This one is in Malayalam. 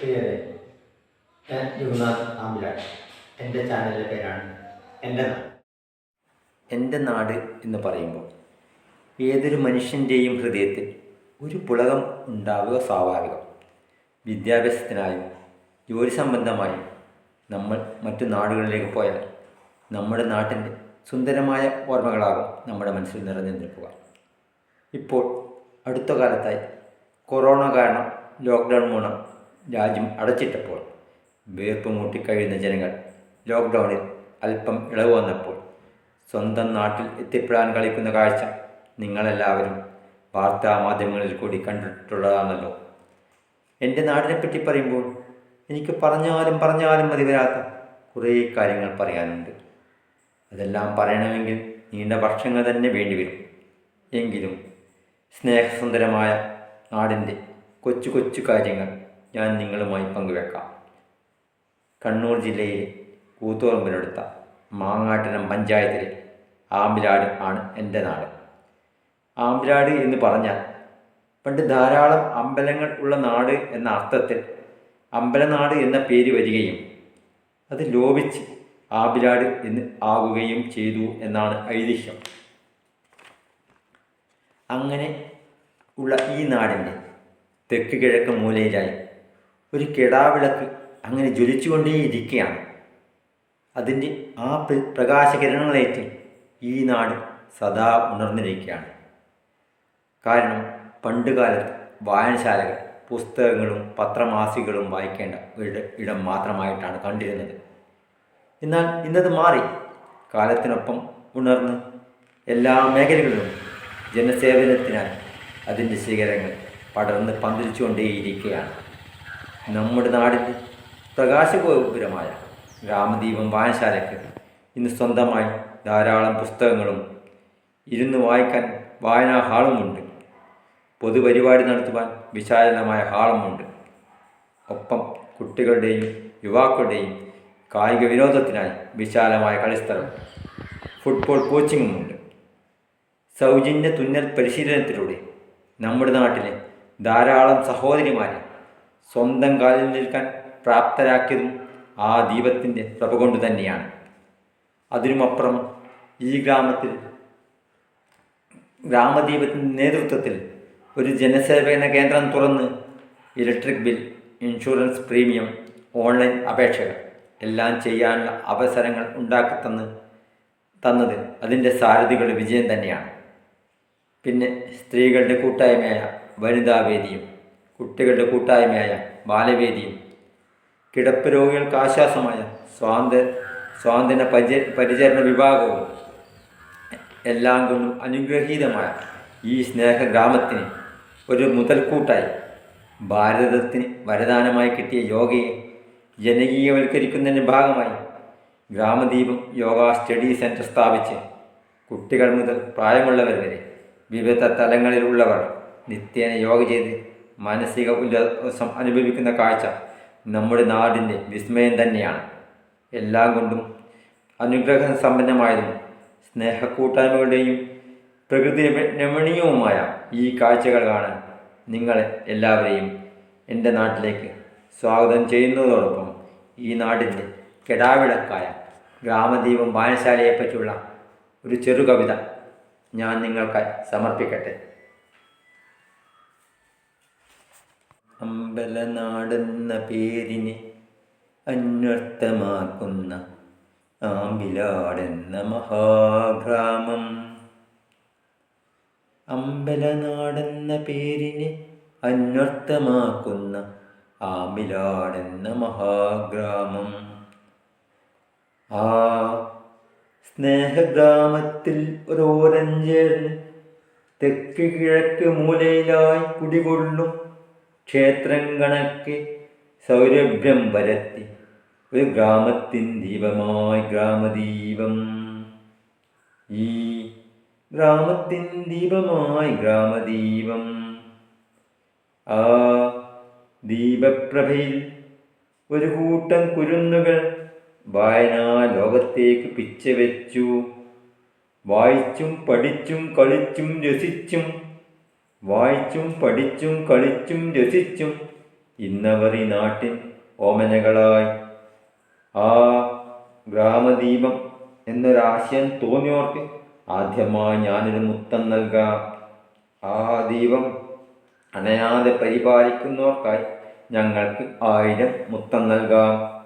പ്രിയരെ ഞാൻ ആമ്പിലാട് എന്റെ ചാനലിന്റെ പേരാണ് എന്റെ നാട്. എന്റെ നാട് എന്ന് പറയുമ്പോൾ ഏതൊരു മനുഷ്യന്റെയും ഹൃദയത്തിൽ ഒരു പുളകം ഉണ്ടാവുക സ്വാഭാവികം. വിദ്യാഭ്യാസത്തിനായും ജോലി സംബന്ധമായും നമ്മൾ മറ്റു നാടുകളിലേക്ക് പോയാൽ നമ്മുടെ നാട്ടിന്റെ സുന്ദരമായ ഓർമ്മകളാകും നമ്മുടെ മനസ്സിൽ നിറഞ്ഞു നിൽക്കുക. ഇപ്പോൾ അടുത്ത കാലത്തായി കൊറോണ കാരണം ലോക്ക്ഡൗൺ മൂലം രാജ്യം അടച്ചിട്ടപ്പോൾ വീർപ്പ് മൂട്ടിക്കഴിയുന്ന ജനങ്ങൾ ലോക്ക്ഡൗണിൽ അല്പം ഇളവ് വന്നപ്പോൾ സ്വന്തം നാട്ടിൽ എത്തിപ്പെടാൻ കളിക്കുന്ന കാഴ്ച നിങ്ങളെല്ലാവരും വാർത്താ മാധ്യമങ്ങളിൽ കൂടി കണ്ടിട്ടുള്ളതാണല്ലോ. എന്റെ നാടിനെ പറ്റി പറയുമ്പോൾ എനിക്ക് പറഞ്ഞാലും പറഞ്ഞാലും മതി വരാത്ത കുറേ കാര്യങ്ങൾ പറയാനുണ്ട്. അതെല്ലാം പറയണമെങ്കിൽ നീണ്ട വർഷങ്ങൾ തന്നെ വേണ്ടിവരും. എങ്കിലും സ്നേഹസുന്ദരമായ നാടിന്റെ കൊച്ചു കൊച്ചു കാര്യങ്ങൾ ഞാൻ നിങ്ങളുമായി പങ്കുവെക്കാം. കണ്ണൂർ ജില്ലയിൽ കൂത്തുപറമ്പിനടുത്ത മാങ്ങാട്ടിനം പഞ്ചായത്തിലെ ആമ്പിലാട് ആണ് എന്റെ നാട്. ആമ്പിലാട് എന്ന് പറഞ്ഞാൽ പണ്ട് ധാരാളം അമ്പലങ്ങൾ ഉള്ള നാട് എന്ന അർത്ഥത്തിൽ അമ്പലനാട് എന്ന പേര് വരികയും അത് ലോപിച്ച് ആബിലാട് എന്ന് ആകുകയും ചെയ്തു എന്നാണ് ഐതിഹ്യം. അങ്ങനെ ഉള്ള ഈ നാടിന്റെ തെക്ക് കിഴക്ക് മൂലയിലായി ഒരു കിടാവിളക്ക് അങ്ങനെ ജ്വലിച്ചുകൊണ്ടേയിരിക്കുകയാണ്. അതിന്റെ ആ പ്രകാശകിരണങ്ങളേറ്റ് ഈ നാട് സദാ ഉണർന്നിരിക്കുകയാണ്. കാരണം പണ്ടുകാലത്ത് വായനശാലകൾ പുസ്തകങ്ങളും പത്രമാസികകളും വായിക്കേണ്ട ഒരു ഇടം മാത്രമായിട്ടാണ് കണ്ടിരുന്നത്. എന്നാൽ ഇന്നത് മാറി. കാലത്തിനൊപ്പം ഉണർന്ന് എല്ലാ മേഖലകളിലും ജനസേവനത്തിനായി അതിന്റെ ശിഖരങ്ങൾ പടർന്ന് പന്തലിച്ചുകൊണ്ടേയിരിക്കുകയാണ്. നമ്മുടെ നാടിന്റെ പ്രകാശഗോപുരമായ രാമദീപം വായനശാലയ്ക്ക് ഇന്ന് സ്വന്തമായി ധാരാളം പുസ്തകങ്ങളും ഇരുന്ന് വായിക്കാൻ വായനാ ഹാളുമുണ്ട് പൊതുപരിപാടി നടത്തുവാൻ വിശാലമായ ഹാളുമുണ്ട് ഒപ്പം കുട്ടികളുടെയും യുവാക്കളുടെയും കായിക വിനോദത്തിനായി വിശാലമായ കളിസ്ഥലം ഫുട്ബോൾ കോച്ചിങ്ങുമുണ്ട് സൗജന്യ തുന്നൽ പരിശീലനത്തിലൂടെ നമ്മുടെ നാട്ടിലെ ധാരാളം സഹോദരിമാരെ സ്വന്തം കാലിൽ നിൽക്കാൻ പ്രാപ്തരാക്കിയതും ആ ദീപത്തിന്റെ പ്രഭ കൊണ്ട് തന്നെയാണ്. അതിനുമപ്പുറം ഈ ഗ്രാമത്തിൽ ഗ്രാമദീപത്തിന്റെ നേതൃത്വത്തിൽ ഒരു ജനസേവന കേന്ദ്രം തുറന്ന് electric bill insurance premium online അപേക്ഷകൾ എല്ലാം ചെയ്യാനുള്ള അവസരങ്ങൾ ഉണ്ടാക്കി തന്ന് തന്നത് അതിന്റെ സാരഥികളുടെ വിജയം തന്നെയാണ്. പിന്നെ സ്ത്രീകളുടെ കൂട്ടായ്മയായ വനിതാവേദിയും കുട്ടികളുടെ കൂട്ടായ്മയായ ബാലവേദിയും കിടപ്പ് രോഗികൾക്ക് ആശ്വാസമായ സ്വാന്ത സ്വാതന്ത്ര്യ പരിച പരിചരണ വിഭാഗവും എല്ലാം കൊണ്ടും അനുഗ്രഹീതമായ ഈ സ്നേഹ ഗ്രാമത്തിന് ഒരു മുതൽക്കൂട്ടായി ഭാരതത്തിന് വരദാനമായി കിട്ടിയ യോഗയെ ജനകീയവൽക്കരിക്കുന്നതിന്റെ ഭാഗമായി ഗ്രാമദീപം യോഗ സ്റ്റഡി സെന്റർ സ്ഥാപിച്ച് കുട്ടികൾ മുതൽ പ്രായമുള്ളവർ വരെ വിവിധ തലങ്ങളിലുള്ളവർ നിത്യേന യോഗ ചെയ്ത് മാനസിക ഉല്ലാസം അനുഭവിക്കുന്ന കാഴ്ച നമ്മുടെ നാടിന്റെ വിസ്മയം തന്നെയാണ്. എല്ലാം കൊണ്ടും അനുഗ്രഹ സമ്പന്നമായതും സ്നേഹക്കൂട്ടായ്മകളുടെയും പ്രകൃതി രമ- രമണീയവുമായ ഈ കാഴ്ചകൾ കാണാൻ നിങ്ങളെ എല്ലാവരെയും എന്റെ നാട്ടിലേക്ക് സ്വാഗതം ചെയ്യുന്നതോടൊപ്പം ഈ നാടിന്റെ കെടാവിളക്കായ ഗ്രാമദീപം വായനശാലയെപ്പറ്റിയുള്ള ഒരു ചെറു കവിത ഞാൻ നിങ്ങൾക്കായി സമർപ്പിക്കട്ടെ. അമ്പലനാടെന്ന പേരിനെ അന്വർത്ഥമാക്കുന്ന ആമ്പിലാടെന്ന മഹാഗ്രാമം. അമ്പലനാടെന്ന പേരിനെ അന്വർത്ഥമാക്കുന്ന ആമ്പിലാടെന്ന മഹാഗ്രാമം. ആ സ്നേഹഗ്രാമത്തിൽ ഒരു തെക്ക് കിഴക്ക് മൂലയിലായി കുടികൊള്ളും. ക്ഷേത്രം കണക്ക് സൗരഭ്യം പരത്തി. ഒരു ഗ്രാമത്തിൻ ദീപമായി ഗ്രാമദീപം. ഈ ഗ്രാമത്തിൻ ദീപമായി ഗ്രാമദീപം. ആ ദീപപ്രഭയിൽ ഒരു കൂട്ടം കുരുന്നുകൾ വായനാ ലോകത്തേക്ക് പിച്ചവെച്ചു. വായിച്ചും പഠിച്ചും കളിച്ചും രസിച്ചും വായിച്ചും പഠിച്ചും കളിച്ചും രസിച്ചും ഇന്നവർ ഈ നാട്ടിൻ ഓമനകളായി. ആ ഗ്രാമദീപം എന്നൊരാശയം തോന്നിയോർക്ക് ആദ്യമായി ഞാനൊരു മുത്തം നൽകാം. ആ ദീപം അണയാതെ പരിപാലിക്കുന്നവർക്കായി ഞങ്ങൾക്ക് ആയിരം മുത്തം നൽകാം.